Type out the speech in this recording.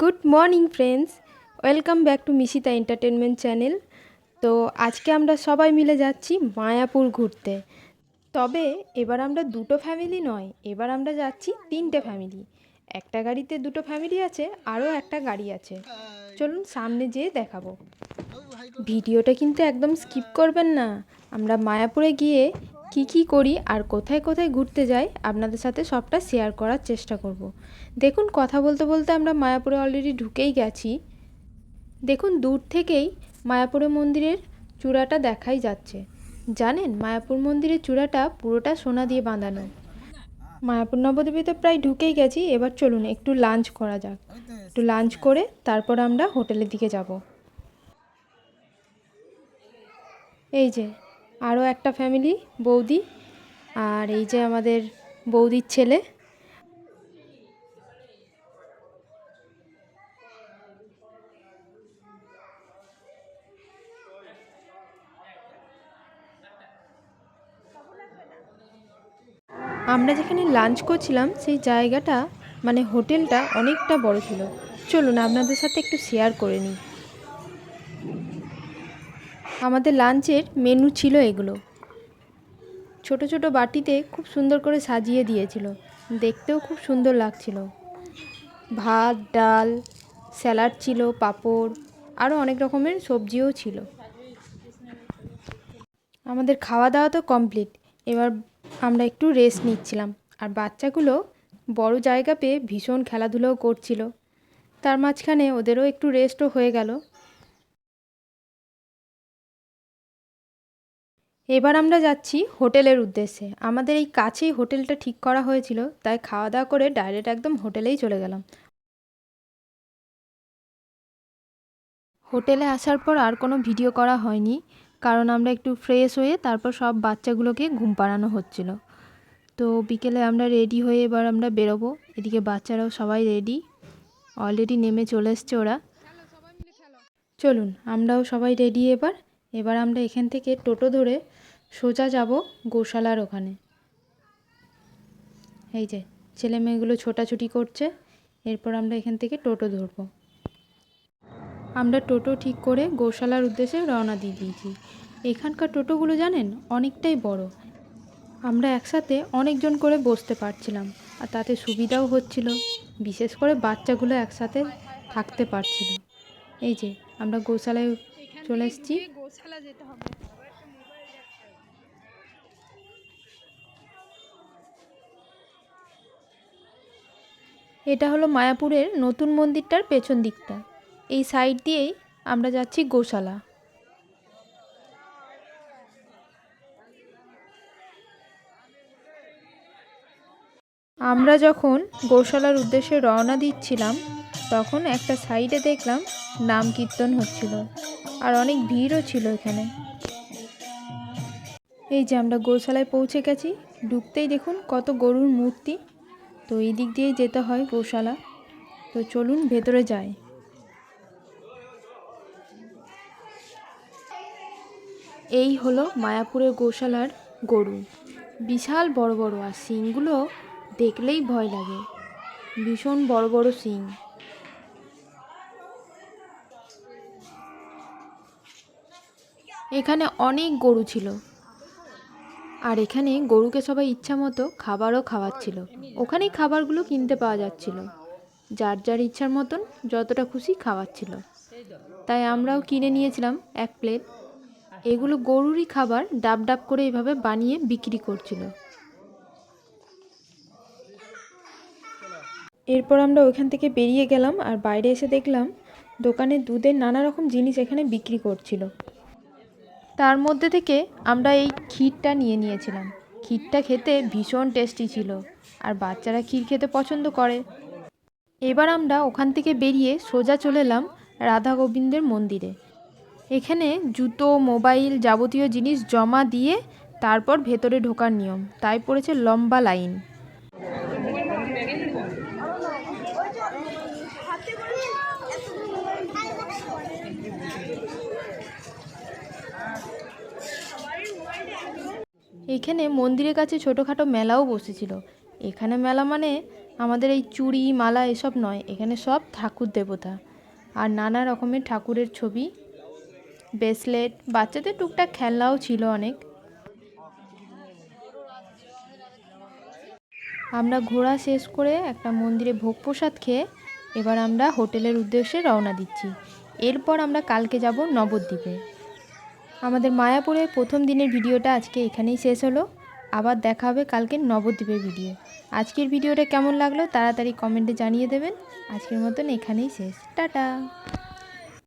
Good morning friends, welcome back to Mishita entertainment channel. তো আজকে আমরা সবাই মিলে যাচ্ছি মায়াপুর ঘুরতে। তবে এবার আমরা দুটো ফ্যামিলি নয়, এবার আমরা যাচ্ছি তিনটে ফ্যামিলি। একটা গাড়িতে দুটো ফ্যামিলি আছে, আরও একটা গাড়ি আছে। চলুন সামনে যেয়ে দেখাবো। ভিডিওটা কিন্তু একদম স্কিপ করবেন না। আমরা মায়াপুরে গিয়ে কি কি করি আর কোথায় কোথায় ঘুরতে যাই আপনাদের সাথে সবটা শেয়ার করার চেষ্টা করব। দেখুন, কথা বলতে বলতে আমরা মায়াপুরে অলরেডি ঢুকেই গেছি। দেখুন, দূর থেকেই মায়াপুরে মন্দিরের চূড়াটা দেখাই যাচ্ছে। জানেন, মায়াপুর মন্দিরের চূড়াটা পুরোটা সোনা দিয়ে বাঁধানো। মায়াপুর নবদ্বীপে তো প্রায় ঢুকেই গেছি, এবার চলুন একটু লাঞ্চ করা যাক। একটু লাঞ্চ করে তারপর আমরা হোটেলের দিকে যাব। এই যে আরও একটা ফ্যামিলি বৌদি আর এই যে আমাদের বৌদির ছেলে। আমরা যেখানে লাঞ্চ করছিলাম, সেই জায়গাটা মানে হোটেলটা অনেকটা বড় ছিল। চলুন, আপনাদের সাথে একটু শেয়ার করে নিই। আমাদের লাঞ্চের মেনু ছিল এগুলো। ছোট ছোট বাটিতে খুব সুন্দর করে সাজিয়ে দিয়েছিল। দেখতেও খুব সুন্দর লাগছিল। ভাত, ডাল, স্যালাড ছিল, পাঁপড় আরও অনেক রকমের সবজিও ছিল। আমাদের খাওয়া দাওয়া তো কমপ্লিট এবার আমরা একটু রেস্ট নিচ্ছিলাম। আর বাচ্চাগুলো বড় জায়গা পেয়ে ভীষণ খেলাধুলোও করছিল। তার মাঝখানে ওদেরও একটু রেস্টও হয়ে গেল। এবার আমরা যাচ্ছি হোটেলের উদ্দেশ্যে। আমাদের এই কাছেই হোটেলটা ঠিক করা হয়েছিল, তাই খাওয়া দাওয়া করে ডাইরেক্ট একদম হোটেলেই চলে গেলাম। হোটেলে আসার পর আর কোনো ভিডিও করা হয়নি, কারণ আমরা একটু ফ্রেশ হয়ে তারপর সব বাচ্চাগুলোকে ঘুম পাড়ানো হচ্ছিল। তো বিকেলে আমরা রেডি হয়ে এবার আমরা বেরোবো। এদিকে বাচ্চারাও সবাই রেডি। অলরেডি নেমে চলে এসছে ওরা। চলুন, আমরাও সবাই রেডি এবার। এবার আমরা এখান থেকে টোটো ধরে সোজা যাব গোশালার ওখানে। এই যে, ছেলে মেয়েগুলো ছোটাছুটি করছে, এরপর আমরা এখান থেকে টোটো ধরবো। আমরা টোটো ঠিক করে গোশালার উদ্দেশ্যে রওনা দিয়ে দিয়েছি। এখানকার টোটোগুলো জানেন, অনেকটাই বড়। আমরা একসাথে অনেকজন করে বসতে পারছিলাম, আর তাতে সুবিধাও হচ্ছিল। বিশেষ করে বাচ্চাগুলো একসাথে থাকতে পারছিল। এই যে, আমরা গোশালায় চলে এসেছি গোশালা যেতে হবে। এটা হলো মায়াপুরের নতুন মন্দিরটার পেছন দিকটা। এই সাইড দিয়েই আমরা যাচ্ছি গোশালা। আমরা যখন গোশালার উদ্দেশ্যে রওনা দিচ্ছিলাম তখন একটা সাইডে দেখলাম নাম কীর্তন হচ্ছিল। আর অনেক ভিড়ও ছিল এখানে। এই যে আমরা গোশালায় পৌঁছে গেছি। ঢুকতেই দেখুন কত গরুর মূর্তি। তো এই দিক দিয়েই যেতে হয় গোশালা। তো চলুন ভেতরে যাই। এই হলো মায়াপুরের গোশালার গরু। বিশাল বড় বড়, আর সিংগুলো দেখলেই ভয় লাগে। ভীষণ বড় বড় শিং এখানে অনেক গরু ছিল। আর এখানে গরুকে সবাই ইচ্ছা মতো খাবারও খাওয়াচ্ছিল। ওখানেই খাবারগুলো কিনতে পাওয়া যাচ্ছিল। যার যার ইচ্ছার মতন যতটা খুশি খাওয়াচ্ছিল। তাই আমরাও কিনে নিয়েছিলাম এক প্লেট। এগুলো গরুরই খাবার ডাব ডাব করে এইভাবে বানিয়ে বিক্রি করছিল। এরপর আমরা ওইখান থেকে বেরিয়ে গেলাম আর বাইরে এসে দেখলাম দোকানে দুধের নানা রকম জিনিস এখানে বিক্রি করছিল। তার মধ্যে থেকে আমরা এই ক্ষীরটা নিয়ে নিয়েছিলাম। ক্ষীরটা খেতে ভীষণ টেস্টি ছিল আর বাচ্চারা ক্ষীর খেতে পছন্দ করে। এবার আমরা ওখান থেকে বেরিয়ে সোজা চলে এলাম রাধা গোবিন্দের মন্দিরে। এখানে জুতো, মোবাইল যাবতীয় জিনিস জমা দিয়ে তারপর ভেতরে ঢোকার নিয়ম। তাই পড়েছে লম্বা লাইন। এখানে মন্দিরের কাছে ছোটোখাটো মেলাও বসেছিল। এখানে মেলা মানে আমাদের এই চুড়ি, মালা এসব নয়, এখানে সব ঠাকুর দেবতা। আর নানা রকমের ঠাকুরের ছবি ব্রেসলেট বাচ্চাদের টুকটাক খেলনাও ছিল অনেক। আমরা ঘোরা শেষ করে একটা মন্দিরে ভোগ প্রসাদ খেয়ে এবার আমরা হোটেলের উদ্দেশ্যে রওনা দিচ্ছি। এরপর আমরা কালকে যাব নবদ্বীপে। আমাদের মায়াপুরের প্রথম দিনের ভিডিওটা আজকে এখানেই শেষ হলো। আবার দেখা হবে কালকে নবদ্বীপের ভিডিও। আজকের ভিডিওটা কেমন লাগল তাড়াতাড়ি কমেন্টে জানিয়ে দেবেন। আজকের মতন এখানেই শেষ। টাটা।